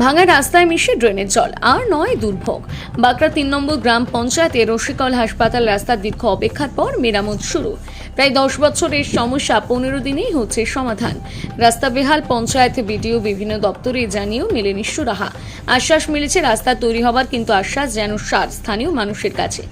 ভাঙা রাস্তায় মিশে ড্রেনের জল, আর নয় দুর্ভোগ। বাঁকড়া তিন নম্বর গ্রাম পঞ্চায়েতের রশিকল হাসপাতাল রাস্তার দীর্ঘ অপেক্ষার পর মেরামত শুরু। প্রায় দশ বছরের সমস্যা পনেরো দিনেই হচ্ছে সমাধান। রাস্তা বেহাল, পঞ্চায়েত, বিডিও, বিভিন্ন দপ্তরে জানিয়েও মেলেনি সুরাহা। আশ্বাস মিলেছে রাস্তা তৈরি হবার, কিন্তু আশ্বাস যেন সার স্থানীয় মানুষের কাছে।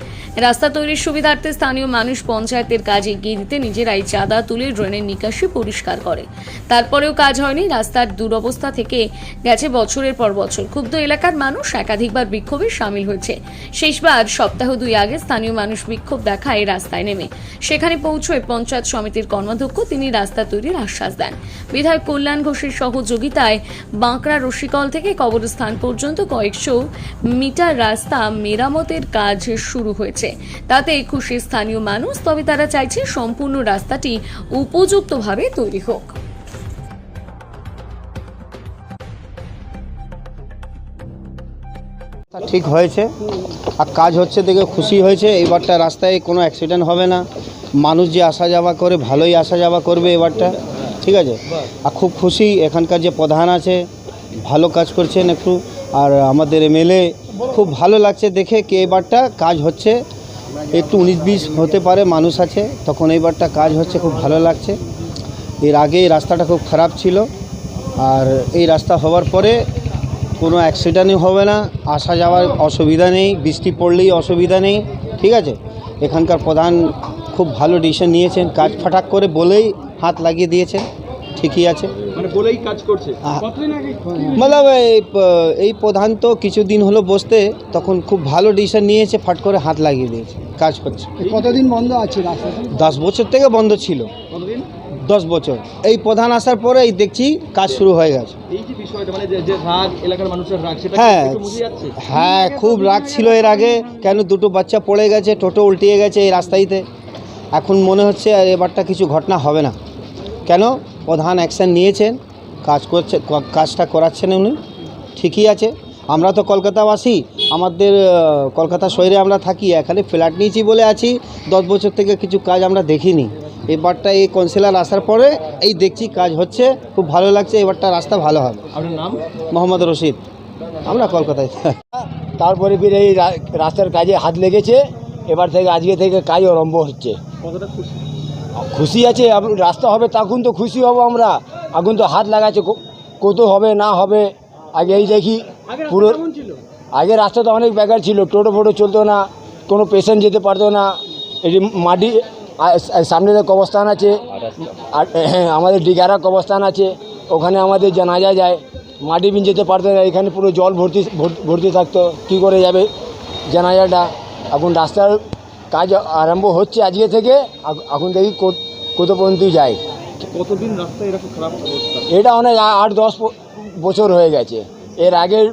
রাস্তা তৈরির সুবিধার্থে স্থানীয় মানুষ পঞ্চায়েতের কাজ এগিয়ে দিতে নিজেরাই চাঁদা তুলে ড্রেনের নিকাশি পরিষ্কার করে। তারপরেও কাজ হয়নি, রাস্তার দুরবস্থা থেকে গেছে বছরের পর বছর ক্ষুব্ধ এলাকার মানুষ একাধিকবার বিক্ষোভে সামিল হয়েছে। শেষবার সপ্তাহ দুই আগে স্থানীয় মানুষ বিক্ষোভ দেখায় রাস্তায় নেমে। সেখানে পৌঁছয় পঞ্চায়েত সমিতির কর্মাধ্যক্ষ, তিনি রাস্তা তৈরির আশ্বাস দেন। বিধায়ক কল্যাণ ঘোষের সহযোগিতায় বাঁকড়া রশিকল থেকে কবরস্থান পর্যন্ত কয়েকশো মিটার রাস্তা মেরামতের কাজ শুরু হয়েছে। তাতে খুশি স্থানীয় মানুষ, তবে তারা চাইছে সম্পূর্ণ রাস্তাটি উপযুক্তভাবে তৈরি হোক। ঠিক হয়েছে। আর কাজ হচ্ছে দেখে খুশি হয়েছে। এবারটা রাস্তায় কোনো অ্যাক্সিডেন্ট হবে না। মানুষ যে আসা যাওয়া করে, ভালোই আসা যাওয়া করবে এবারটা। ঠিক আছে? আর খুব খুশি এখানকার যে প্রধান আছে, ভালো কাজ করছেন একটু। আর আমাদের এমএলএ, খুব ভালো লাগছে দেখে কি এবারটা কাজ হচ্ছে। একটু উনিশ বিশ হতে পারে, মানুষ আছে। তখন এইবারটা কাজ হচ্ছে, খুব ভালো লাগছে। এর আগে এই রাস্তাটা খুব খারাপ ছিল। আর এই রাস্তা হওয়ার পরে কোনো অ্যাক্সিডেন্টই হবে না আসা যাওয়ার অসুবিধা নেই বৃষ্টি পড়লেই অসুবিধা নেই ঠিক আছে? এখানকার প্রধান খুব ভালো ডিসিশন নিয়েছেন কাজ ফাটাক করে বলেই হাত লাগিয়ে দিয়েছেন ঠিকই আছে। মানে মতলব এই এই প্রধান তো কিছুদিন হলো বসতে তখন খুব ভালো ডিসিশন নিয়েছে ফাট করে হাত লাগিয়ে দিয়েছে কাজ করছে। কতদিন বন্ধ আছে দশ বছর থেকে বন্ধ ছিল। দশ বছর। এই প্রধান আসার পরে এই দেখছি কাজ শুরু হয়ে গেছে। মানে হ্যাঁ হ্যাঁ খুব রাগ ছিল এর আগে কেন দুটো বাচ্চা পড়ে গেছে টোটো উল্টিয়ে গেছে এই রাস্তাইতে। এখন মনে হচ্ছে আর এবারটা কিছু ঘটনা হবে না। কেন? প্রধান অ্যাকশন নিয়েছেন কাজ করছে কাজটা করাচ্ছেন উনি ঠিকই আছে। আমরা তো কলকাতাবাসী আমাদের কলকাতা শহরে আমরা থাকি এখানে ফ্ল্যাট নিয়েছি বলে আছি দশ বছর থেকে কিছু কাজ আমরা দেখিনি। এবারটা এই কাউন্সিলর আসার পরে এই দেখছি কাজ হচ্ছে খুব ভালো লাগছে এবারটা রাস্তা ভালো হবে। আপনার নাম? মোহাম্মদ রশিদ। আমরা কলকাতায়। তারপরে ফির এই রাস্তার কাজে হাত লেগেছে এবার থেকে আজকে থেকে কাজ আরম্ভ হচ্ছে। খুশি? আছে রাস্তা হবে তখন তো খুশি হব আমরা। এখন তো হাত লাগাচ্ছে কত হবে না হবে আগে এই দেখি পুরো আগে রাস্তা তো অনেক বেকার ছিল টোটো ফোটো চলতো না কোনো পেশেন্ট যেতে পারতো না যে মাটি সামনে তো কবরস্থান আছে আর হ্যাঁ, আমাদের ডিগারা কবরস্থান আছে ওখানে আমাদের জানাজা যায় মাটি বিন যেতে পারতো না এখানে পুরো জল ভর্তি ভর- ভর্তি থাকতো কী করে যাবে জানাজাটা? এখন রাস্তার কাজ আরম্ভ হচ্ছে আজকে থেকে এখন দেখি কত- পর্যন্ত যায়। কতদিন রাস্তা এরকম খারাপ এটা অনেক আট দশ বছর হয়ে গেছে। এর আগের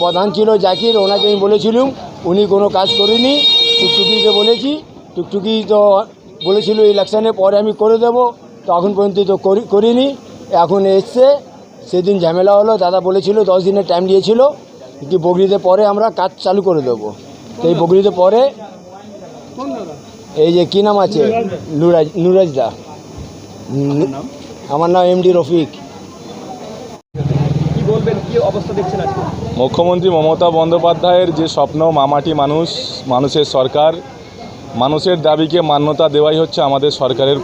প্রধান ছিল জাকির ওনাকে আমি বলেছিলাম উনি কোনো কাজ করেনি টুকটুকিকে বলেছি টুকটুকি তো বলেছিল ইলেকশনের পরে আমি করে দেবো তো এখন পর্যন্ত তো করি- করিনি। এখন এসছে সেদিন ঝামেলা হলো দাদা বলেছিল দশ দিনের টাইম দিয়েছিল কি বগরিতে পরে আমরা কাজ চালু করে দেবো। তো এই বগরিতে পরে এই যে কী নাম আছে? নুরাজ নুরাজ দা। আমার নাম এমডি রফিক। কি বলবেন কি অবস্থা দেখছেন আজকে? মুখ্যমন্ত্রী মমতা বন্দ্যোপাধ্যায়ের যে স্বপ্ন মামাটি মানুষ মানুষের সরকার মানুষের দাবিকে মান্যতা দেওয়াই হচ্ছে আমাদের সরকারের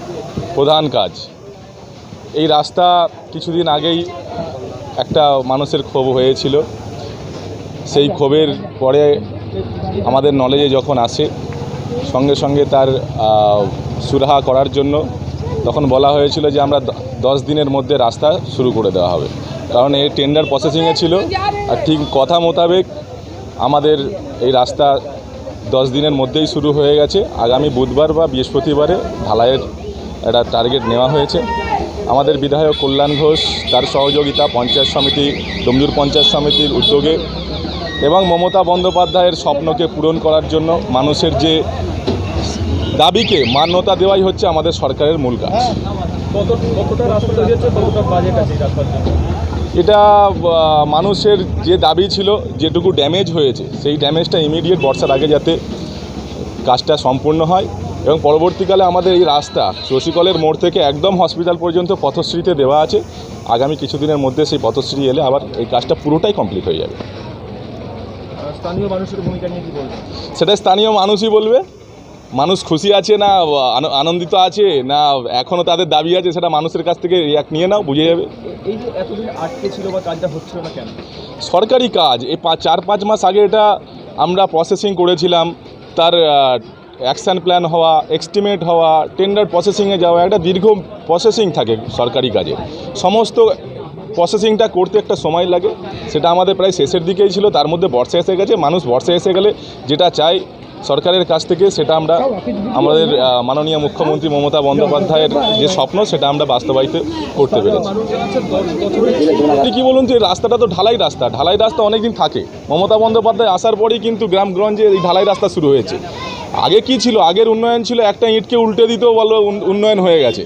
প্রধান কাজ। এই রাস্তা কিছুদিন আগেই একটা মানুষের ক্ষোভ হয়েছিল। সেই ক্ষোভের পরে আমাদের নলেজে যখন আসে, সঙ্গে সঙ্গে তার সুরাহা করার জন্য তখন বলা হয়েছিল যে আমরা দশ দিনের মধ্যে রাস্তা শুরু করে দেওয়া হবে। কারণ এই টেন্ডার প্রসেসিংয়ে ছিল। আর ঠিক কথা মোতাবেক আমাদের এই রাস্তা দশ দিনের মধ্যেই শুরু হয়ে গেছে। আগামী বুধবার বা বৃহস্পতিবারে ঢালাইয়ের একটা টার্গেট নেওয়া হয়েছে। আমাদের বিধায়ক কল্যাণ ঘোষ, তার সহযোগিতা পঞ্চায়েত সমিতি, ডমজুর পঞ্চায়েত সমিতির উদ্যোগে এবং মমতা বন্দ্যোপাধ্যায়ের স্বপ্নকে পূরণ করার জন্য মানুষের যে দাবিকে মান্যতা দেওয়াই হচ্ছে আমাদের সরকারের মূল কাজ। এটা মানুষের যে দাবি ছিল যেটুকু ড্যামেজ হয়েছে সেই ড্যামেজটা ইমিডিয়েট বর্ষার আগে যাতে কাজটা সম্পূর্ণ হয় এবং পরবর্তীকালে আমাদের এই রাস্তা শশীকলের মোড় থেকে একদম হসপিটাল পর্যন্ত পথশ্রীতে দেওয়া আছে। আগামী কিছুদিনের মধ্যে সেই পথশ্রী এলে আবার এই কাজটা পুরোটাই কমপ্লিট হয়ে যাবে। স্থানীয় মানুষের ভূমিকা নিয়ে কি বলবেন? সেটা স্থানীয় মানুষই বলবে। মানুষ খুশি আছে না আনন্দিত আছে না এখনও তাদের দাবি আছে সেটা মানুষের কাছ থেকে রিয়াক্ট নিয়ে নাও বুঝে যাবে। এই যে এতদিন আটকে ছিল বা কাজটা হচ্ছিল না কেন? সরকারি কাজ এই চার পাঁচ মাস আগে এটা আমরা প্রসেসিং করেছিলাম তার অ্যাকশান প্ল্যান হওয়া এক্সটিমেট হওয়া টেন্ডার প্রসেসিংয়ে যাওয়া একটা দীর্ঘ প্রসেসিং থাকে সরকারি কাজে। সমস্ত প্রসেসিংটা করতে একটা সময় লাগে সেটা আমাদের প্রায় শেষের দিকেই ছিল তার মধ্যে বর্ষা এসে গেছে মানুষ বর্ষা এসে গেলে যেটা চাই সরকারের কাছ থেকে সেটা আমরা আমাদের মাননীয় মুখ্যমন্ত্রী মমতা বন্দ্যোপাধ্যায়ের যে স্বপ্ন, সেটা আমরা বাস্তবায়িত করতে পেরেছি। কি বলুন এই রাস্তাটা তো ঢালাই রাস্তা। ঢালাই রাস্তা অনেক দিন থাকে। মমতা বন্দ্যোপাধ্যায় আসার পরেই কিন্তু গ্রামগঞ্জে এই ঢালাই রাস্তা শুরু হয়েছে। আগে কি ছিল? আগের উন্নয়ন ছিল, একটা ইঁটকে উল্টে দিত বলো উন্নয়ন হয়ে গেছে।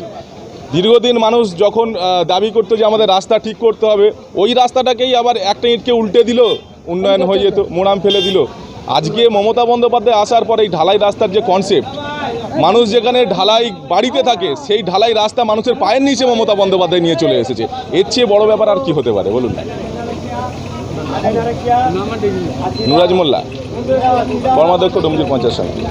দীর্ঘদিন মানুষ যখন দাবি করতো যে আমাদের রাস্তা ঠিক করতে হবে, ওই রাস্তাটাকেই আবার একটা ইঁটকে উল্টে দিল, উন্নয়ন হয়ে যেত, মোড়াম ফেলে দিল। আজকে মমতা বন্দ্যোপাধ্যায় আসার পর এই ঢালাই রাস্তার যে কনসেপ্ট মানুষ যেখানে ঢালাই বাড়িতে থাকে, সেই ঢালাই রাস্তা মানুষের পায়ের নিচে মমতা বন্দ্যোপাধ্যায় নিয়ে চলে এসেছে। এর চেয়ে বড় ব্যাপার আর কি হতে পারে, বলুন নুরাজ মোল্লা কর্মাধ্যক্ষ ডুমজুর পঞ্চায়েত সমিতি।